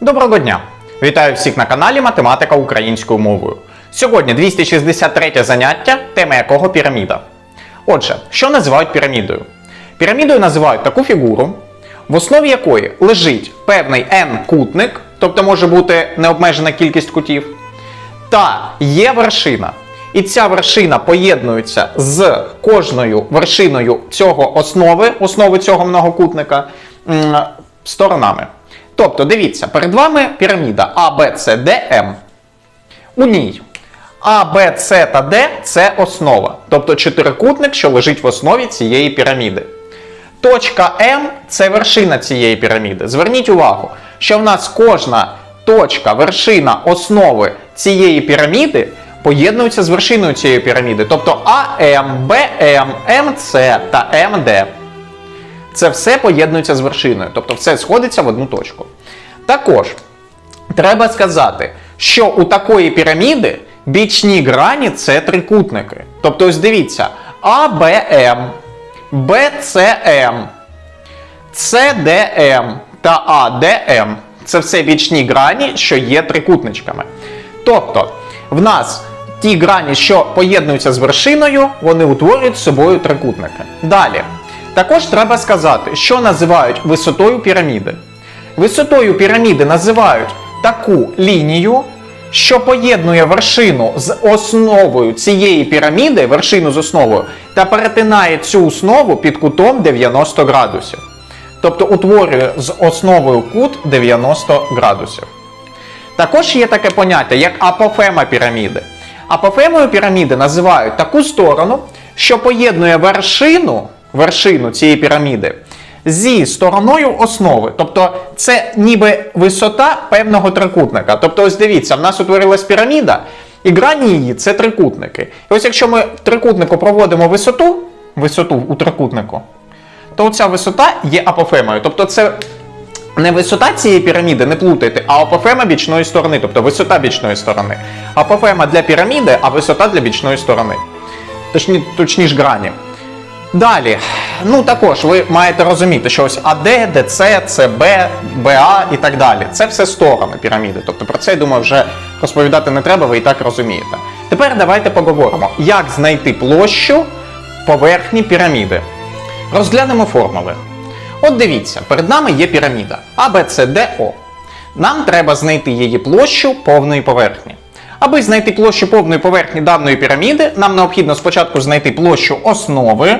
Доброго дня! Вітаю всіх на каналі Математика українською мовою. Сьогодні 263 заняття, тема якого піраміда. Отже, що називають пірамідою? Пірамідою називають таку фігуру, в основі якої лежить певний n-кутник, тобто може бути необмежена кількість кутів, та є вершина. І ця вершина поєднується з кожною вершиною цього основи, основи цього многокутника сторонами. Тобто, дивіться, перед вами піраміда А, Б, С, Д, М. У ній А, Б, С та Д це основа, тобто чотирикутник, що лежить в основі цієї піраміди. Точка М це вершина цієї піраміди. Зверніть увагу, що в нас кожна точка, вершина основи цієї піраміди поєднується з вершиною цієї піраміди. Тобто АМ, БМ, МС та МД. Це все поєднується з вершиною, тобто все сходиться в одну точку. Також треба сказати, що у такої піраміди бічні грані це трикутники. Тобто, ось дивіться, АБМ, БЦМ, ЦДМ та АДМ це все бічні грані, що є трикутничками. Тобто, в нас ті грані, що поєднуються з вершиною, вони утворюють з собою трикутники. Далі. Також треба сказати, що називають висотою піраміди. Висотою піраміди називають таку лінію, що поєднує вершину з основою цієї піраміди, вершину з основою, та перетинає цю основу під кутом 90 градусів. Тобто утворює з основою кут 90 градусів. Також є таке поняття, як апофема піраміди. Апофемою піраміди називають таку сторону, що поєднує вершину, вершину цієї піраміди зі стороною основи. Тобто це ніби висота певного трикутника. Тобто, ось дивіться, в нас утворилась піраміда, і грані її це трикутники. І ось якщо ми в трикутнику проводимо висоту, висоту у трикутнику, то ця висота є апофемою. Тобто це не висота цієї піраміди, не плутайте, а апофема бічної сторони, тобто висота бічної сторони. Апофема для піраміди, а висота для бічної сторони. Точні, точніше грані. Далі, ну також ви маєте розуміти, що ось АД, ДЦ, ЦБ, БА і так далі. Це все сторони піраміди. Тобто про це, я думаю, вже розповідати не треба, ви і так розумієте. Тепер давайте поговоримо, як знайти площу поверхні піраміди. Розглянемо формули. От дивіться, перед нами є піраміда А. Нам треба знайти її площу повної поверхні. Аби знайти площу повної поверхні даної піраміди, нам необхідно спочатку знайти площу основи,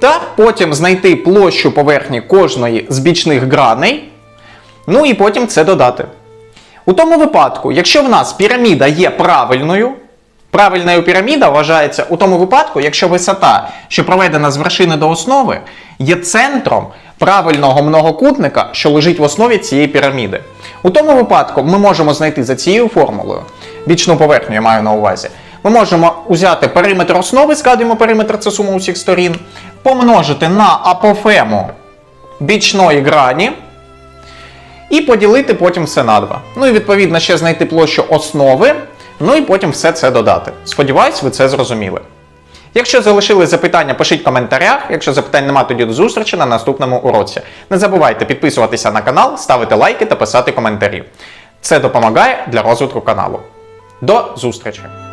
та потім знайти площу поверхні кожної з бічних граней, ну і потім це додати. У тому випадку, якщо в нас піраміда є правильною, правильною піраміда вважається у тому випадку, якщо висота, що проведена з вершини до основи, є центром правильного многокутника, що лежить в основі цієї піраміди. У тому випадку ми можемо знайти за цією формулою, бічну поверхню я маю на увазі. Ми можемо взяти периметр основи, згадуємо периметр це сума усіх сторін, помножити на апофему бічної грані і поділити потім все на 2. Ну і відповідно ще знайти площу основи, ну і потім все це додати. Сподіваюсь, ви це зрозуміли. Якщо залишили запитання, пишіть в коментарях. Якщо запитань немає, тоді до зустрічі на наступному уроці. Не забувайте підписуватися на канал, ставити лайки та писати коментарі. Це допомагає для розвитку каналу. До зустрічі!